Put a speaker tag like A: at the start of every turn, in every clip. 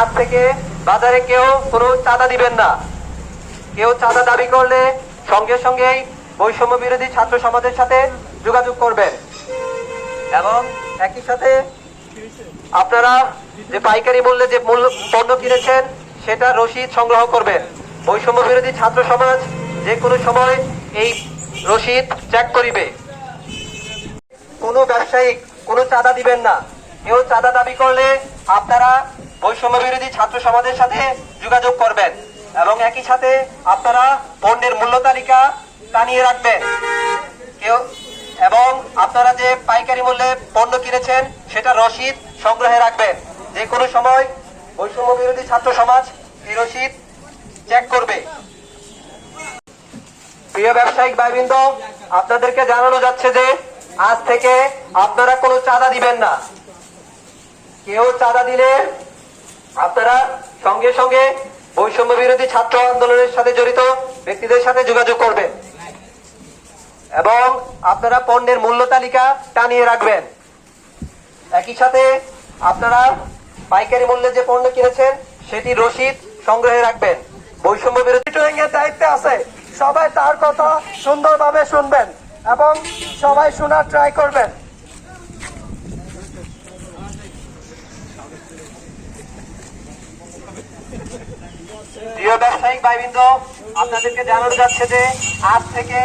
A: আজ থেকে বাজারে কেউ কোনো চাঁদা দিবেন না। কেউ চাঁদা দাবি করলে সঙ্গে সঙ্গেই বৈষম্য বিরোধী ছাত্র সমাজের সাথে যোগাযোগ করবেন। এবং একই সাথে আপনারা যে পাইকারি মূল্যে যে মূল্য পণ্য কিনেছেন, সেটা রসিদ সংগ্রহ করবেন। বৈষম্য বিরোধী ছাত্র সমাজ যে কোনো সময় এই রসিদ চেক করিবে। কোনো ব্যবসায়িক কোনো চাঁদা দিবেন না। কেউ চাঁদা দাবি করলে আপনারা বৈষম্য বিরোধী ছাত্র সমাজের সাথে যোগাযোগ করবেন এবং একই সাথে আপনারা পণ্যের মূল্য তালিকা টানিয়ে রাখবেন। কেউ এবং আপনারা যে পাইকারি মূল্যে পণ্য কিনেছেন, সেটা রসিদ সংগ্রহে রাখবেন। যে কোনো সময় বৈষম্য বিরোধী ছাত্র সমাজ এই রসিদ চেক করবে। প্রিয় ব্যবসায়িক ভাইবৃন্দ, আপনাদেরকে জানানো যাচ্ছে যে আজ থেকে আপনারা কোনো চাঁদা দিবেন না। কেউ চাঁদা দিলে আপনারা সঙ্গে সঙ্গে বৈষম্য বিরোধী ছাত্র আন্দোলনের সাথে জড়িত ব্যক্তিদের সাথে যোগাযোগ করবেন। এবং আপনারা পণ্যের মূল্য তালিকা টানিয়ে রাখবেন। একই সাথে আপনারা পাইকারি মূল্যে যে পণ্য কিনেছেন, সেটি রসিদ সংগ্রহে রাখবেন। বৈষম্য বিরোধী
B: দায়িত্বে আছে। সবাই তার কথা সুন্দরভাবে শুনবেন এবং সবাই শোনার ট্রাই করবেন।
A: প্রিয় ব্যবসায়িক ভাইবৃন্দ, আপনাদেরকে জানানো যাচ্ছে যে আজ থেকে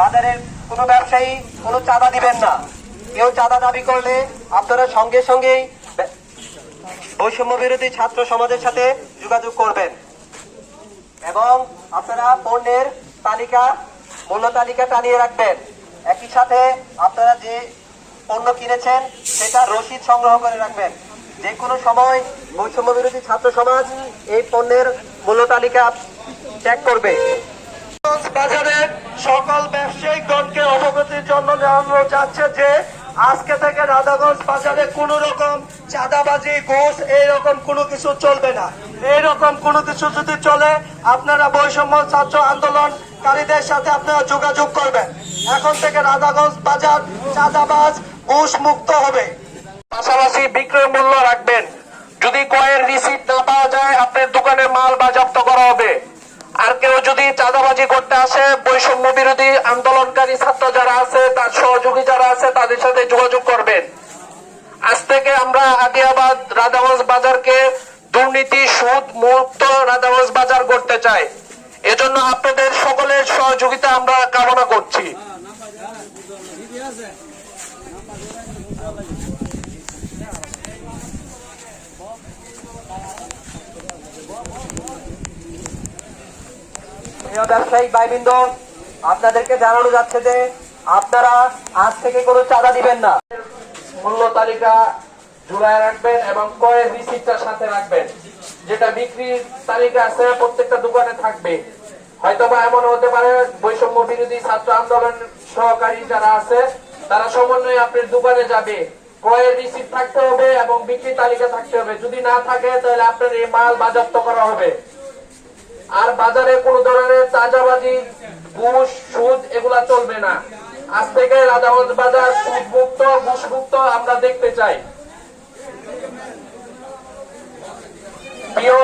A: বাজারের কোনো ব্যবসায়ী কোনো চাঁদা দিবেন না। কেউ চাঁদা দাবি করলে আপনারা সঙ্গে সঙ্গেই বৈষম্য বিরোধী ছাত্র সমাজের সাথে যোগাযোগ করবেন। এবং আপনারা পণ্যের তালিকা মূল্য তালিকা টানিয়ে রাখবেন। একই সাথে আপনারা যে পণ্য কিনেছেন, সেটা রসিদ সংগ্রহ করে রাখবেন। যে কোনো সময় বৈষম্য বিরোধী ছাত্র সমাজ এই পণ্যের মূল্য তালিকা ত্যাগ করবে।
B: বাজারের সকল ব্যবসায়িকগণকে অবগতির জন্য জানানো যাচ্ছে যে, আজকে থেকে রাধাগঞ্জ বাজারে কোন রকম চাঁদাবাজি, ঘুষ, এইরকম কোনো কিছু চলবে না। এইরকম কোনো কিছু যদি চলে, আপনারা বৈষম্য ছাত্র আন্দোলনকারীদের সাথে আপনারা যোগাযোগ করবেন। এখন থেকে রাধাগঞ্জ বাজার চাঁদাবাজ, ঘুষ মুক্ত হবে।
C: পাশাপাশি বিক্রয় মূল্য রাখবেন। যদি ক্রয়ের রিসিট না পাওয়া যায়, আপনার দোকানের মাল বাজেয়াপ্ত করা হবে। আর কেউ যদি চাঁদাবাজি করতে আসে, বৈষম্য বিরোধী আন্দোলনকারী ছাত্র যারা আছে, তার সহযোগী যারা আছে, তাদের সাথে যোগাযোগ করবেন। আজ থেকে আমরা আদিয়াবাদ রাধাগঞ্জ বাজারকে দুর্নীতি, সুদ মুক্ত রাধাগঞ্জ বাজার করতে চাই। এজন্য আপনাদের সকলের সহযোগিতা আমরা
A: প্রিয় ব্যবসায়িক ভাইবৃন্দ, আপনাদেরকে জানানো যাচ্ছে যে আপনারা আজ থেকে কোনো চাঁদা দিবেন না।
C: মূল্য তালিকা ঝুলায় রাখবেন এবং ক্রয়ের রিসিপ্টটা সাথে রাখবেন। যেটা বিক্রির তালিকা আছে, প্রত্যেকটা দোকানে থাকবে। হয়তোবা এমন হতে পারে, বৈষম্য বিরোধী ছাত্র আন্দোলন সহকারী যারা আছে, তারা সমন্বয়ে আপনার দোকানে যাবে। ক্রয়ের রিসিপ্ট থাকতে হবে এবং বিক্রি তালিকা থাকতে হবে। যদি না থাকে, তাহলে আপনার এই মাল বাজেয়াপ্ত করা হবে। বাজারে কোন ধরনের তাজাবাজি ঘুষ, সুদ এগুলা চলবে না। আজ থেকে রাধাগঞ্জ বাজার সুদ মুক্ত ঘুষ মুক্ত আমরা দেখতে চাই। প্রিয়